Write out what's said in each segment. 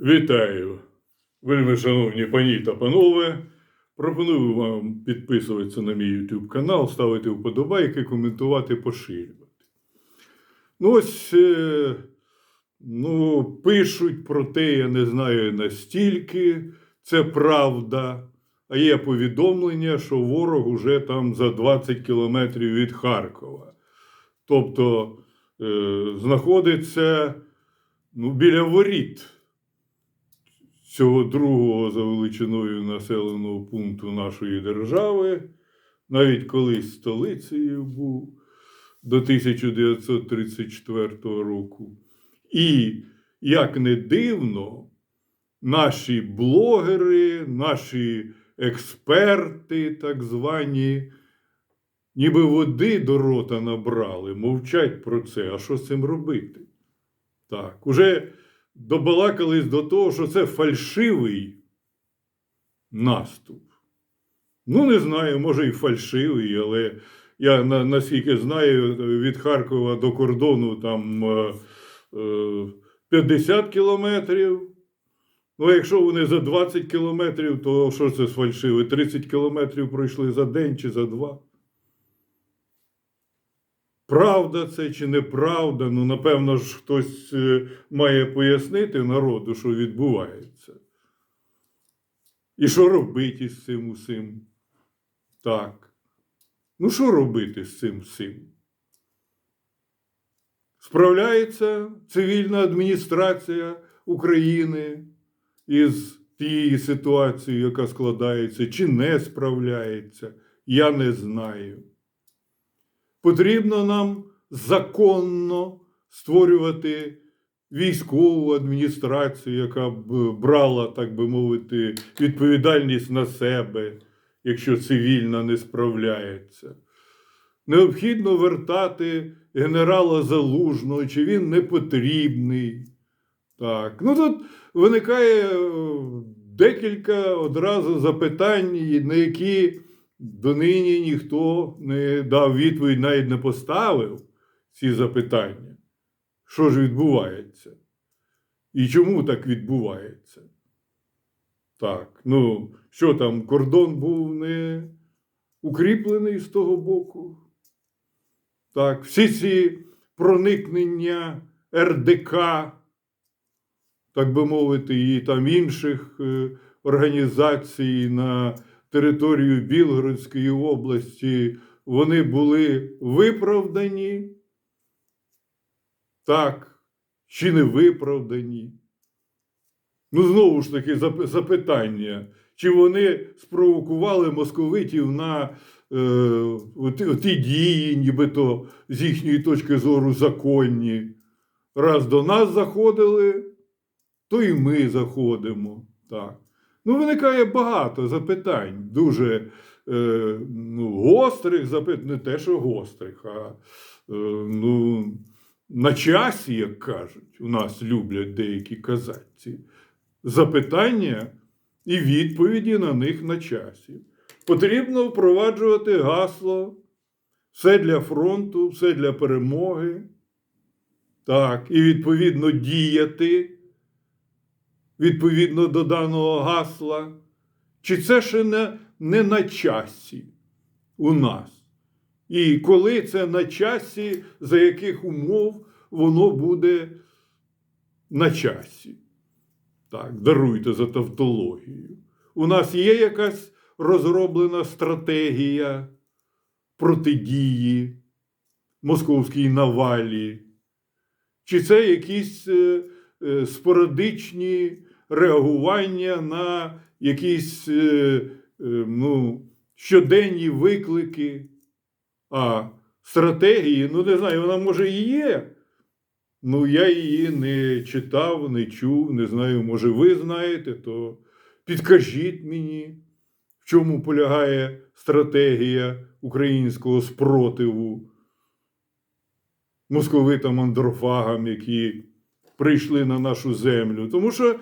Вітаю, вельми шановні пані та панове. Пропоную вам підписуватися на мій YouTube канал, ставити вподобайки, коментувати, поширювати. Ну, ось е, ну, пишуть про те, я не знаю настільки, це правда. А є повідомлення, що ворог уже там за 20 кілометрів від Харкова. Тобто е, знаходиться ну, біля воріт цього другого за величиною населеного пункту нашої держави, навіть колись столицею був до 1934 року. І, як не дивно, наші блогери, наші експерти, так звані, ніби води до рота набрали, мовчать про це. А що з цим робити? Так, уже добалакались до того, що це фальшивий наступ. Ну, не знаю, може і фальшивий, але я наскільки знаю, від Харкова до кордону там е, е, 50 кілометрів. Ну, якщо вони за 20 кілометрів, то що це фальшиве? 30 кілометрів пройшли за день чи за два. Правда це чи неправда? Ну, напевно ж, хтось е, має пояснити народу, що відбувається. І що робити із цим усім? Так. Ну, що робити з цим всім? Справляється цивільна адміністрація України із тією ситуацією, яка складається, чи не справляється, я не знаю. Потрібно нам законно створювати військову адміністрацію, яка б брала, так би мовити, відповідальність на себе, якщо цивільна не справляється. Необхідно вертати генерала Залужного, чи він не потрібний. Так. Ну тут виникає е, декілька одразу запитань, на які донині ніхто не дав відповідь, навіть не поставив ці запитання. Що ж відбувається? І чому так відбувається? Так, ну, що там, кордон був не укріплений з того боку? Так, всі ці проникнення РДК, так би мовити, і там інших е, організацій на територію Білгородської області, вони були виправдані, так, чи не виправдані. Ну, знову ж таки, запитання, чи вони спровокували московитів на е, оті дії, нібито з їхньої точки зору законні. Раз до нас заходили, то і ми заходимо. Так. Ну, виникає багато запитань, дуже е, ну, гострих запитань, не те, що гострих, а е, ну, на часі, як кажуть, у нас люблять деякі казачці. Запитання і відповіді на них на часі. Потрібно впроваджувати гасло все для фронту, все для перемоги. Так, і відповідно діяти відповідно до даного гасла. Чи це ще не, не на часі у нас? І коли це на часі, за яких умов воно буде на часі? Так, даруйте за тавтологію. У нас є якась розроблена стратегія протидії московській навалі? Чи це якісь е, е, спорадичні реагування на якісь е, е, ну, щоденні виклики? А стратегії, ну не знаю, вона може і є. Ну, я її не читав, не чув, не знаю, може, ви знаєте, то підкажіть мені, в чому полягає стратегія українського спротиву московитам андрофагам, які прийшли на нашу землю. Тому що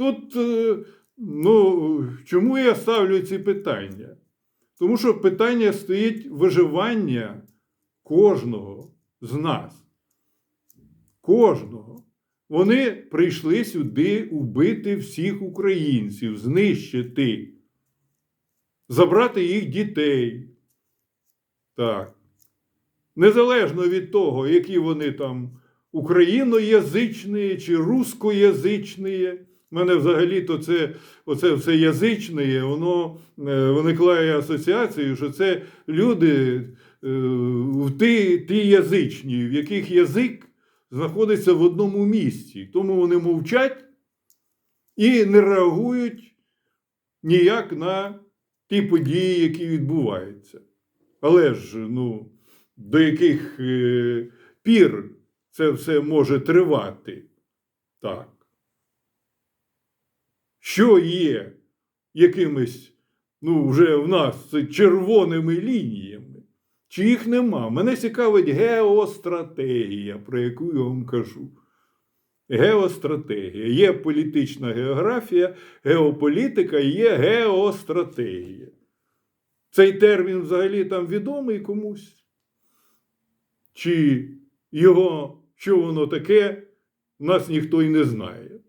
тут, е, ну, чому я ставлю ці питання? Тому що питання стоїть виживання кожного з нас. Кожного. вони прийшли сюди убити всіх українців, знищити, забрати їх дітей. Так. Незалежно від того, які вони там україноязичні чи рускоязичні. У мене взагалі-то це оце все язичне, воно е, виникає асоціацією, що це люди е, ті, ті язичні, в яких язик знаходиться в одному місці. Тому вони мовчать і не реагують ніяк на ті події, які відбуваються. Але ж, ну, до яких е, пір це все може тривати? Так. Що є якимись, ну, вже в нас червоними лініями? Чи їх нема? Мене цікавить геостратегія, про яку я вам кажу. Геостратегія. Є політична географія, геополітика, є геостратегія. Цей термін взагалі там відомий комусь? Чи його, що воно таке, нас ніхто й не знає.